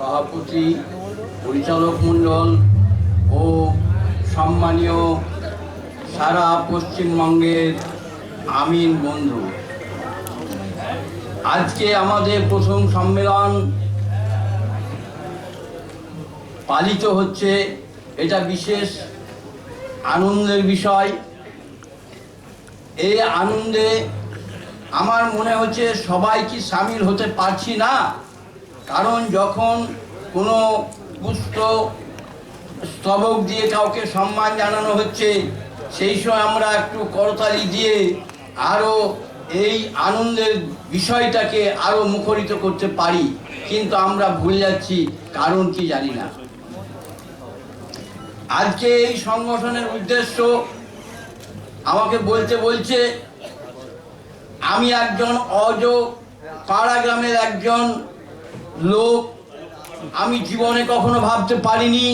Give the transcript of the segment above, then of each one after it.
সভাপতি, পরিচালক মণ্ডল ও সম্মানীয় সারা পশ্চিমবঙ্গের আমিন বন্ধু। আজকে আমাদের প্রথম সম্মেলন পালিত হচ্ছে। এটা বিশেষ আনন্দের বিষয়। এই আনন্দে আমার মনে হচ্ছে সবাই কি সামিল হতে পারছি না? কারণ যখন কোনো পুষ্ট স্তবক দিয়ে কাউকে সম্মান জানানো হচ্ছে, সেই সময় আমরা একটু করতালি দিয়ে আরও এই আনন্দের বিষয়টাকে আরও মুখরিত করতে পারি। কিন্তু আমরা ভুলে যাচ্ছি কারণ কি জানি না। আজকে এই সংগঠনের উদ্দেশ্য আমাকে বলতে বলছে, আমি একজন অজ পাড়া গ্রামের একজন লোক, আমি জীবনে কখনো ভাবতে পারিনি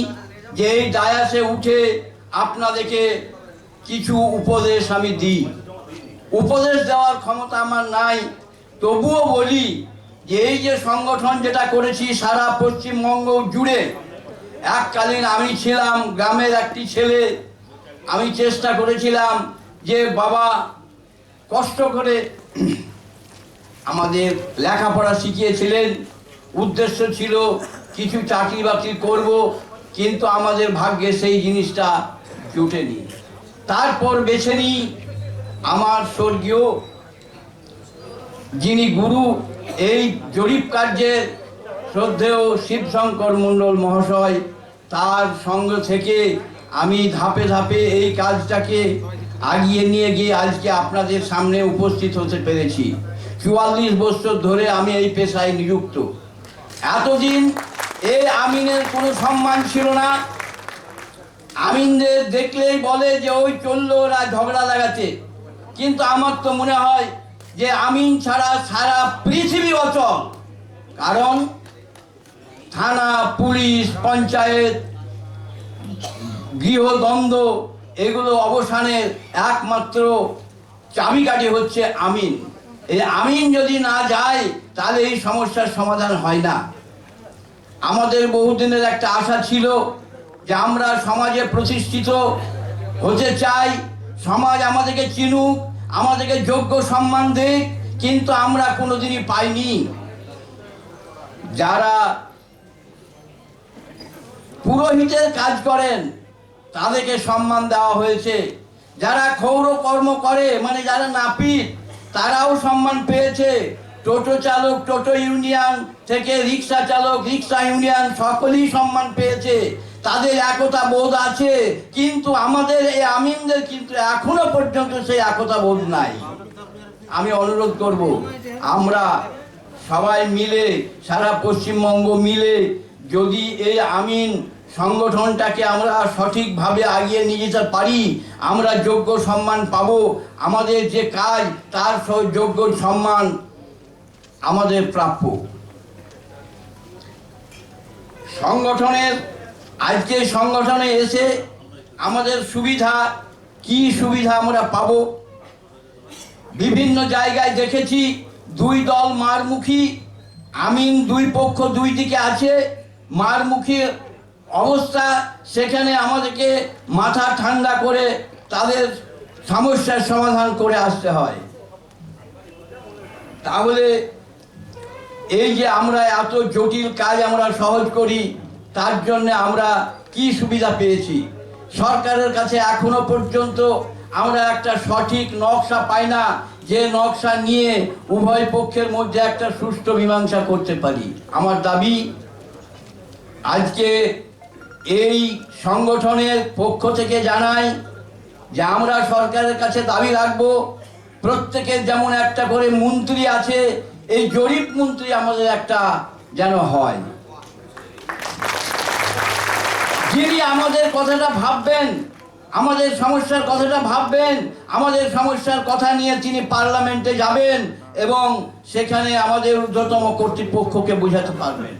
যে এই ডায়াসে উঠে আপনাদেরকে কিছু উপদেশ আমি দিই। উপদেশ দেওয়ার ক্ষমতা আমার নাই। তবুও বলি যে এই যে সংগঠন যেটা করেছি সারা পশ্চিমবঙ্গ জুড়ে, এককালীন আমি ছিলাম গ্রামের একটি ছেলে। আমি চেষ্টা করেছিলাম যে বাবা কষ্ট করে আমাদের লেখাপড়া শিখিয়েছিলেন। উদ্দেশ্য ছিল কিছু চাকরি বাকরি করব, কিন্তু আমাদের ভাগ্যে সেই জিনিসটা জুটেনি। তারপর বেছে নিই আমার স্বর্গীয়, যিনি গুরু, এই জরিপ কার্যের শ্রদ্ধেয় শিবশঙ্কর মণ্ডল মহাশয়, তার সঙ্গ থেকে আমি ধাপে ধাপে এই কাজটাকে আগিয়ে নিয়ে গিয়ে আজকে আপনাদের সামনে উপস্থিত হতে পেরেছি। চুয়াল্লিশ বছর ধরে আমি এই পেশায় নিযুক্ত। এতদিন এই আমিনের কোনো সম্মান ছিল না। আমিনদের দেখলেই বলে যে, ওই চলল ওরা ঝগড়া লাগাতে কিন্তু আমার তো মনে হয় যে, আমিন ছাড়া সারা পৃথিবী অচল। কারণ থানা, পুলিশ, পঞ্চায়েত, গৃহদ্বন্দ্ব, এগুলো অবসানের একমাত্র চাবিকাঠি হচ্ছে আমিন। এই আমিন যদি না যায়, তাহলে এই সমস্যার সমাধান হয় না। আমাদের বহুদিনের একটা আশা ছিল যে আমরা সমাজে প্রতিষ্ঠিত হতে চাই, সমাজ আমাদেরকে চিনুক, আমাদেরকে যোগ্য সম্মান দিক, কিন্তু আমরা কোনোদিনই পাইনি। যারা পুরোহিতের কাজ করেন, তাদেরকে সম্মান দেওয়া হয়েছে। যারা ক্ষৌর কর্ম করে মানে যারা নাপিত, তারাও সম্মান পেয়েছে। টোটো চালক, টোটো ইউনিয়ন থেকে রিক্সা চালক, রিক্সা ইউনিয়ন সকলেই সম্মান পেয়েছে। তাদের একতা বোধ আছে, কিন্তু আমাদের এই আমিনদের কিন্তু এখনও পর্যন্ত সেই একতা বোধ নাই। আমি অনুরোধ করব, আমরা সবাই মিলে, সারা পশ্চিমবঙ্গ মিলে যদি এই আমিন সংগঠনটাকে আমরা সঠিকভাবে আগিয়ে নিয়ে যেতে পারি, আমরা যোগ্য সম্মান পাব। আমাদের যে কাজ, তার যোগ্য সম্মান আমাদের প্রাপ্য। সংগঠনের আজকে সংগঠনে এসে আমাদের সুবিধা, কি সুবিধা আমরা পাবো? বিভিন্ন জায়গায় দেখেছি, দুই দল মারমুখী, আমিন দুই পক্ষ দুই দিকে আছে, মারমুখী অবস্থা, সেখানে আমাদেরকে মাথা ঠান্ডা করে তাদের সমস্যার সমাধান করে আসতে হয়। তাহলে এই যে আমরা এত জটিল কাজ আমরা সহজ করি, তার জন্য আমরা কি সুবিধা পেয়েছি? সরকারের কাছে এখনও পর্যন্ত আমরা একটা সঠিক নকশা পাই না, যে নকশা নিয়ে উভয় পক্ষের মধ্যে একটা সুষ্ঠু মীমাংসা করতে পারি। আমার দাবি, আজকে এই সংগঠনের পক্ষ থেকে জানাই যে আমরা সরকারের কাছে দাবি রাখব, প্রত্যেকের যেমন একটা করে মন্ত্রী আছে এই জরিপ মন্ত্রী আমাদের একটা যেন হয়। যিনি আমাদের কথাটা ভাববেন আমাদের সমস্যার কথাটা ভাববেন আমাদের সমস্যার কথা নিয়ে তিনি পার্লামেন্টে যাবেন এবং সেখানে আমাদের ঊর্ধ্বতম কর্তৃপক্ষকে বোঝাতে পারবেন।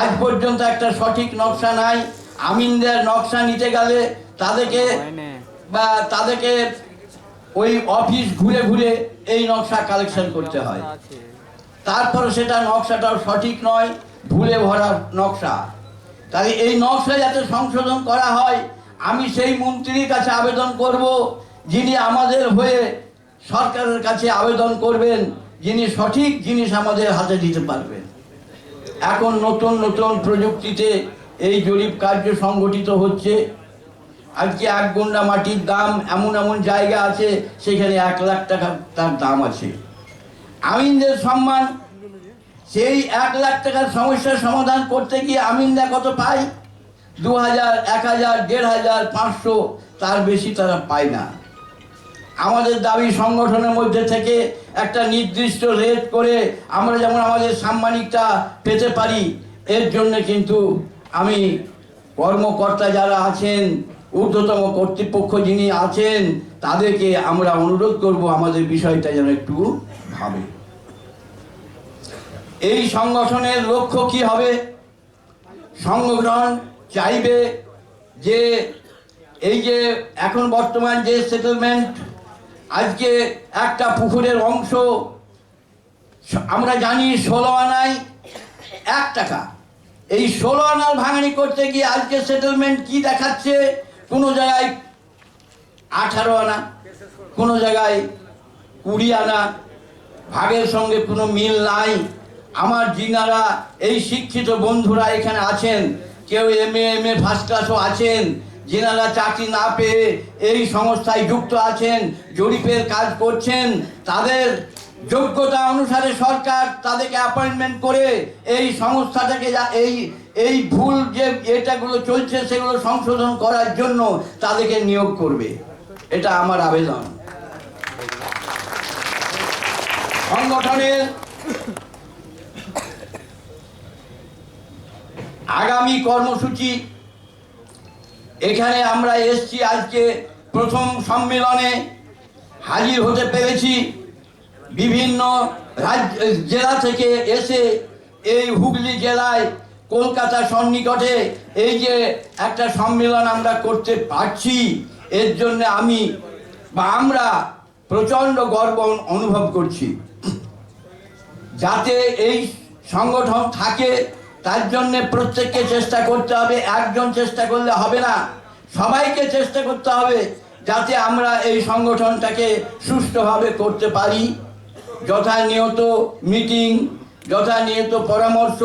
আজ পর্যন্ত একটা সঠিক নকশা নাই। আমিনদের নকশা নিতে গেলে তাদেরকে বা তাদেরকে ওই অফিস ঘুরে ঘুরে এই নকশা কালেকশন করতে হয়। তারপরে সেটা নকশাটাও সঠিক নয়, ভুলে ভরা নকশা। তাই এই নকশা যাতে সংশোধন করা হয়, আমি সেই মন্ত্রীর কাছে আবেদন করব, যিনি আমাদের হয়ে সরকারের কাছে আবেদন করবেন, যিনি সঠিক জিনিস আমাদের হাতে দিতে পারবেন। এখন নতুন নতুন প্রযুক্তিতে এই জরিপ কার্য সংগঠিত হচ্ছে। আজকে এক গন্ডা মাটির দাম এমন এমন জায়গা আছে, সেখানে এক লাখ টাকা তার দাম আছে। আমিনদের সম্মান, সেই এক লাখ টাকার সমস্যার সমাধান করতে গিয়ে আমিনরা কত পায়? দু হাজার এক হাজার দেড় হাজার পাঁচশো, তার বেশি তারা পায় না। আমাদের দাবি সংগঠনের মধ্যে থেকে একটা নির্দিষ্ট রেট করে আমরা যেমন আমাদের সাম্মানিকটা পেতে পারি, এর জন্য কিন্তু আমি কর্মকর্তা যারা আছেন, ঊর্ধ্বতম কর্তৃপক্ষ যিনি আছেন, তাদেরকে আমরা অনুরোধ করব আমাদের বিষয়টা যেন একটু ভাবে। এই সংগঠনের লক্ষ্য কি হবে? সংগঠন চাইবে যে এই যে এখন বর্তমান যে সেটেলমেন্ট আজকে একটা পুকুরের অংশ, আমরা জানি ষোলো আনায় এক টাকা। এই ষোলো আনার ভাঙানি করতে গিয়ে আজকে সেটেলমেন্ট কি দেখাচ্ছে? কোনো জায়গায় আঠারো আনা, কোনো জায়গায় কুড়ি আনা ভাগের সঙ্গে কোনো মিল নাই। আমার যিনারা এই শিক্ষিত বন্ধুরা এখানে আছেন, কেউ M A M A first ক্লাসও আছেন যিনারা চাকরি না পেয়ে এই সংস্থায় যুক্ত আছেন, জরিপের কাজ করছেন, তাদের যোগ্যতা অনুসারে সরকার তাদেরকে অ্যাপয়েন্টমেন্ট করে এই সংস্থাটাকে এই এই ভুল যে এটাগুলো চলছে সেগুলো সংশোধন করার জন্য তাদেরকে নিয়োগ করবে। এটা আমার আবেদন। সংগঠনের আগামী কর্মসূচি, এখানে আমরা এসছি আজকে প্রথম সম্মেলনে হাজির হতে পেরেছি। বিভিন্ন রাজ্য, জেলা থেকে এসে এই হুগলি জেলায় কলকাতা সন্নিকটে এই যে একটা সম্মেলন আমরা করতে পারছি, এর জন্য আমি বা আমরা প্রচণ্ড গর্ব অনুভব করছি। যাতে এই সংগঠন থাকে, তার জন্য প্রত্যেককে চেষ্টা করতে হবে, একজন চেষ্টা করলে হবে না। সবাইকে চেষ্টা করতে হবে যাতে আমরা এই সংগঠনটাকে সুষ্ঠুভাবে করতে পারি। যথানিয়ত মিটিং, যথানিয়ত পরামর্শ,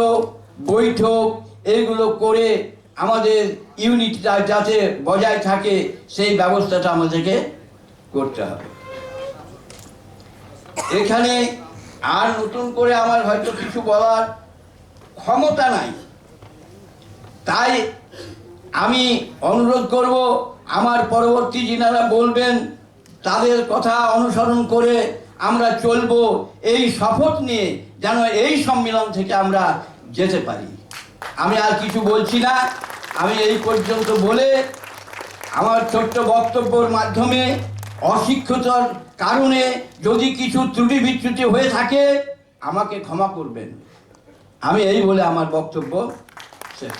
বৈঠক এইগুলো করে আমাদের ইউনিটটা যাতে বজায় থাকে, সেই ব্যবস্থাটা আমাদেরকে করতে হবে। এখানে আর নতুন করে আমার হয়তো কিছু বলার ক্ষমতা নাই। তাই আমি অনুরোধ করব, আমার পরবর্তী যিনারা বলবেন, তাদের কথা অনুসরণ করে আমরা চলবো এই শপথ নিয়ে, যেন এই সম্মেলন থেকে আমরা যেতে পারি। আমি আর কিছু বলছি না। আমি এই পর্যন্ত বলে আমার ছোট্ট বক্তব্যর মাধ্যমে অশিক্ষতার কারণে যদি কিছু ত্রুটি বিচ্যুতি হয়ে থাকে, আমাকে ক্ষমা করবেন। আমি এই বলে আমার বক্তব্য শেষ